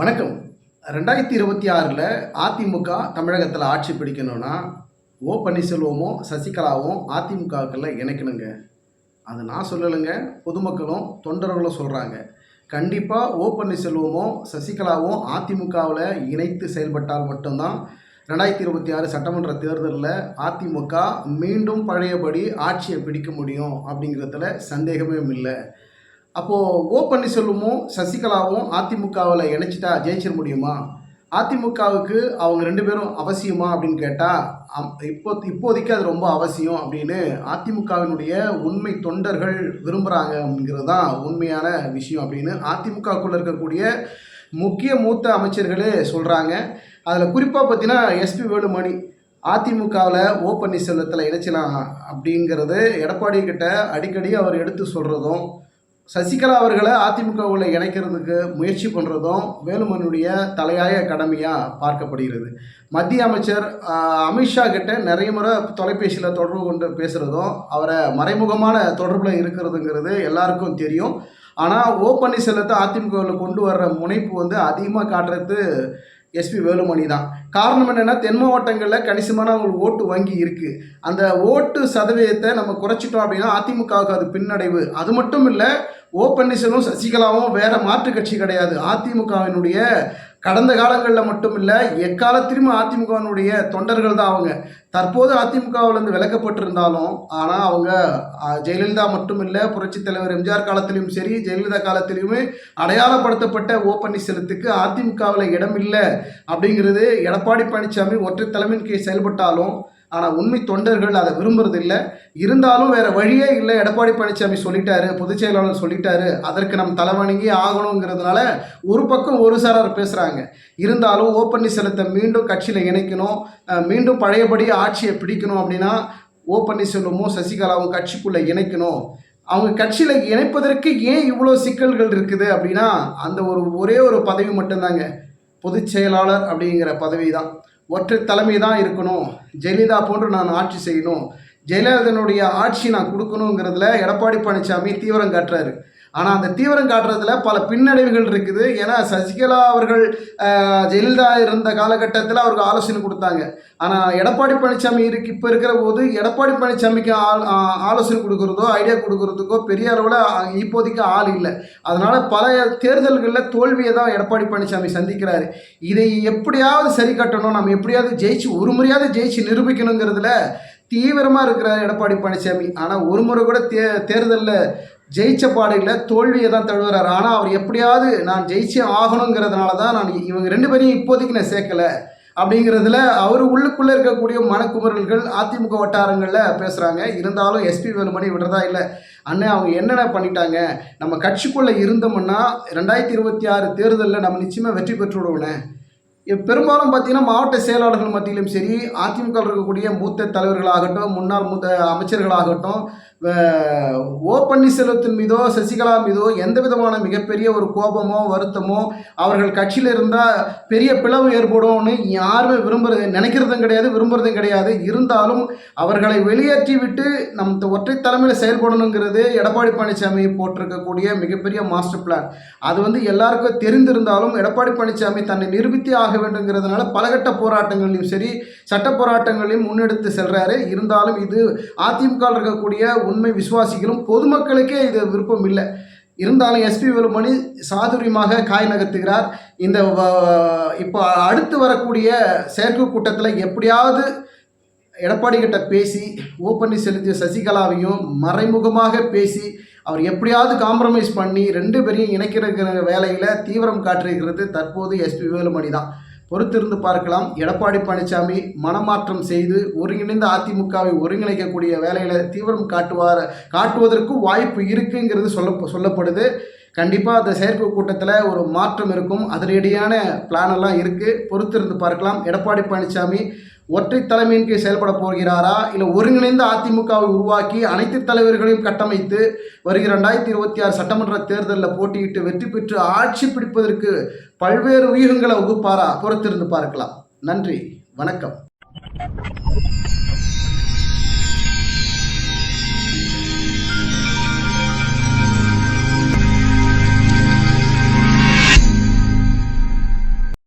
வணக்கம். ரெண்டாயிரத்தி இருபத்தி ஆறில் அதிமுக தமிழகத்தில் ஆட்சி பிடிக்கணும்னா ஓ பன்னீர்செல்வமும் சசிகலாவும் அதிமுகவுக்குள்ள இணைக்கணுங்க. அது நான் சொல்லலைங்க பொதுமக்களும் தொண்டர்களும் சொல்கிறாங்க கண்டிப்பாக ஓ பன்னீர்செல்வமும் சசிகலாவும் அதிமுகவில் இணைத்து செயல்பட்டால் மட்டும்தான் ரெண்டாயிரத்தி இருபத்தி ஆறு சட்டமன்ற தேர்தலில் அதிமுக மீண்டும் பழையபடி ஆட்சியை பிடிக்க முடியும் அப்படிங்கிறதுல சந்தேகமே இல்லை. அப்போது ஓ பன்னீர்செல்வமும் சசிகலாவும் அதிமுகவில் இணைச்சிட்டா ஜெயிச்சிட முடியுமா? அதிமுகவுக்கு அவங்க ரெண்டு பேரும் அவசியமா அப்படின்னு கேட்டால் இப்போ இப்போதைக்கு அது ரொம்ப அவசியம் அப்படின்னு அதிமுகவினுடைய உண்மை தொண்டர்கள் விரும்புகிறாங்க அப்படிங்கிறது தான் உண்மையான விஷயம் அப்படின்னு அதிமுகக்குள்ளே இருக்கக்கூடிய முக்கிய மூத்த அமைச்சர்களே சொல்கிறாங்க அதில் குறிப்பாக பார்த்தீங்கன்னா எஸ்பி வேலுமணி அதிமுகவில் ஓ பன்னீர்செல்வத்தில் இணைச்சலாம் அப்படிங்கிறது எடப்பாடி கிட்ட அடிக்கடி அவர் எடுத்து சொல்கிறதும் சசிகலா அவர்களை அதிமுகவில் இணைக்கிறதுக்கு முயற்சி பண்ணுறதும் வேலுமனுடைய தலையாய கடமையாக பார்க்கப்படுகிறது. மத்திய அமைச்சர் அமித்ஷா கிட்ட நிறைய முறை தொலைபேசியில் தொடர்பு கொண்டு பேசுகிறதும் அவரை மறைமுகமான தொடர்பில் இருக்கிறதுங்கிறது எல்லாருக்கும் தெரியும். ஆனால் ஓ பன்னீர்செல்வத்தை அதிமுகவில் கொண்டு வர்ற முனைப்பு வந்து அதிகமாக காட்டுறது எஸ்பி வேலுமணி தான். காரணம் என்னென்னா தென் மாவட்டங்களில் கணிசமான அவங்களுக்கு ஓட்டு வங்கி இருக்குது அந்த ஓட்டு சதவீதத்தை நம்ம குறைச்சிட்டோம் அப்படின்னா அதிமுகவுக்கு அது பின்னடைவு. அது மட்டும் இல்லை ஓ பன்னீர்செல்வம் சசிகலாவும் வேறு மாற்று கட்சி கிடையாது. அதிமுகவினுடைய கடந்த காலங்களில் மட்டும் இல்லை எக்காலத்திலும் அதிமுகவினுடைய தொண்டர்கள் தான் அவங்க. தற்போது அதிமுகவிலிருந்து விலக்கப்பட்டிருந்தாலும் ஆனால் அவங்க ஜெயலலிதா மட்டும் இல்லை புரட்சித் தலைவர் எம்ஜிஆர் காலத்திலையும் சரி ஜெயலலிதா காலத்திலையுமே அடையாளப்படுத்தப்பட்ட ஓ பன்னீர்செல்வத்துக்கு அதிமுகவில் இடம் இல்லை அப்படிங்கிறது எடப்பாடி பழனிசாமி ஒற்றை தலைமையின் கீழ் செயல்பட்டாலும் ஆனால் உண்மை தொண்டர்கள் அதை விரும்புறதில்லை. இருந்தாலும் வேற வழியே இல்லை. எடப்பாடி பழனிசாமி சொல்லிட்டாரு பொதுச் செயலாளர் சொல்லிட்டாரு. அதற்கு நம் தலைவணங்கி ஆகணுங்கிறதுனால ஒரு பக்கம் ஒரு சாரார் பேசுகிறாங்க இருந்தாலும் ஓ பன்னீர்செல்வத்தை மீண்டும் கட்சியில் இணைக்கணும். மீண்டும் பழையபடி ஆட்சியை பிடிக்கணும் அப்படின்னா ஓ பன்னீர்செல்வமும் சசிகலாவும் கட்சிக்குள்ளே இணைக்கணும். அவங்க கட்சியில் இணைப்பதற்கு ஏன் இவ்வளோ சிக்கல்கள் இருக்குது அப்படின்னா அந்த ஒரு ஒரே ஒரு பதவி மட்டும்தாங்க. பொதுச் செயலாளர் அப்படிங்கிற பதவி தான் ஒற்றை தலைமை தான் இருக்கணும். ஜெயலலிதா போன்று நான் ஆட்சி செய்யணும். ஜெயலலிதனுடைய ஆட்சி நான் கொடுக்கணுங்கிறதுல எடப்பாடி பழனிசாமி தீவிரம் காட்டுறாரு. ஆனால் அந்த தீவிரம் காட்டுறதுல பல பின்னடைவுகள் இருக்குது. ஏன்னா சசிகலா அவர்கள் ஜெயலலிதா இருந்த காலகட்டத்தில் அவருக்கு ஆலோசனை கொடுத்தாங்க. ஆனால் எடப்பாடி பழனிசாமி இருக்கு இப்போ இருக்கிற போது எடப்பாடி பழனிசாமிக்கு ஆள் ஆலோசனை கொடுக்குறதோ ஐடியா கொடுக்குறதுக்கோ பெரிய அளவில் இப்போதைக்கு ஆள் இல்லை. அதனால் பல தேர்தல்களில் தோல்வியை தான் எடப்பாடி பழனிசாமி சந்திக்கிறாரு. இதை எப்படியாவது சரி கட்டணும் நம்ம எப்படியாவது ஜெயிச்சு ஒரு முறையாவது ஜெயிச்சு நிரூபிக்கணுங்கிறதுல தீவிரமாக இருக்கிறார் எடப்பாடி பழனிசாமி ஆனால் ஒரு முறை கூட தே தேர்தலில் ஜெயிச்ச பாடையில் தோல்வியை தான் தழுவுறாரு. ஆனால் அவர் எப்படியாவது நான் ஜெயிச்சே ஆகணுங்கிறதுனால தான் நான் இவங்க ரெண்டு பேரையும் இப்போதைக்கு நான் சேர்க்கலை அப்படிங்கிறதுல அவர் உள்ளுக்குள்ளே இருக்கக்கூடிய மனக்குமுறல்கள் அதிமுக வட்டாரங்களில் பேசுகிறாங்க இருந்தாலும் எஸ்பி வேலுமணி விடுறதா இல்லை. அண்ணன் அவங்க என்னென்ன பண்ணிட்டாங்க? நம்ம கட்சிக்குள்ளே இருந்தோம்னா ரெண்டாயிரத்தி இருபத்தி ஆறு தேர்தலில் நம்ம நிச்சயமாக வெற்றி பெற்று விடுவோண்ணே பெரும்பாலும் பார்த்தீங்கன்னா மாவட்ட செயலாளர்கள் மத்தியிலும் சரி அதிமுக இருக்கக்கூடிய மூத்த தலைவர்களாகட்டும் முன்னாள் மூத்த அமைச்சர்களாகட்டும் ஓ பன்னீர்செல்வத்தின் மீதோ சசிகலா மீதோ எந்த விதமான மிகப்பெரிய ஒரு கோபமோ வருத்தமோ அவர்கள் கட்சியில் இருந்தால் பெரிய பிளவு ஏற்படும்னு யாருமே விரும்புறது நினைக்கிறதும் கிடையாது விரும்புறதும் கிடையாது. இருந்தாலும் அவர்களை வெளியேற்றி விட்டு நம் ஒற்றை தலைமையில் செயல்படணுங்கிறது எடப்பாடி பழனிசாமி போட்டிருக்கக்கூடிய மிகப்பெரிய மாஸ்டர் பிளான் அது வந்து எல்லாருக்கும் தெரிந்திருந்தாலும் எடப்பாடி பழனிசாமி தன்னை நிரூபித்தே ஆக வேண்டுங்கிறதுனால பலகட்ட போராட்டங்களையும் சரி சட்ட போராட்டங்களையும் முன்னெடுத்து செல்கிறாரு இருந்தாலும் இது அதிமுக இருக்கக்கூடிய உண்மை விசுவாசிகளும் பொதுமக்களுக்கே இது விருப்பம் இல்லை. இருந்தாலும் எஸ்பி வேலுமணி சாதுரியமாக காய் நகர்த்துகிறார். இந்த இப்போ அடுத்து வரக்கூடிய செயற்கை கூட்டத்தில் எப்படியாவது எடப்பாடி கிட்ட பேசி ஓ பன்னீர்செல்வத்தைய சசிகலாவையும் மறைமுகமாக பேசி அவர் எப்படியாவது காம்ப்ரமைஸ் பண்ணி ரெண்டு பேரையும் இணைக்கிற வேலையில் தீவிரம் காட்டிருக்கிறது தற்போது எஸ்பி வேலுமணி தான். பொறுத்திருந்து பார்க்கலாம். எடப்பாடி பழனிசாமி மனமாற்றம் செய்து ஒருங்கிணைந்த அதிமுகவை ஒருங்கிணைக்கக்கூடிய வேலையில் தீவிரம் காட்டுவார் காட்டுவதற்கு வாய்ப்பு இருக்குங்கிறது சொல்ல சொல்லப்படுது. கண்டிப்பாக அந்த செயற்கை கூட்டத்தில் ஒரு மாற்றம் இருக்கும். அதிரடியான பிளான் எல்லாம் இருக்குது பொறுத்திருந்து பார்க்கலாம். எடப்பாடி பழனிசாமி ஒற்றை தலைமையின் கீழ் செயல்பட போகிறாரா? இல்லை ஒருங்கிணைந்த அதிமுகவை உருவாக்கி அனைத்து தலைவர்களையும் கட்டமைத்து வருகிற ரெண்டாயிரத்தி இருபத்தி ஆறு சட்டமன்ற தேர்தலில் போட்டியிட்டு வெற்றி பெற்று ஆட்சி பிடிப்பதற்கு பல்வேறு வியூகங்களை வகுப்பாரா? பொறுத்திருந்து பார்க்கலாம். நன்றி. வணக்கம்.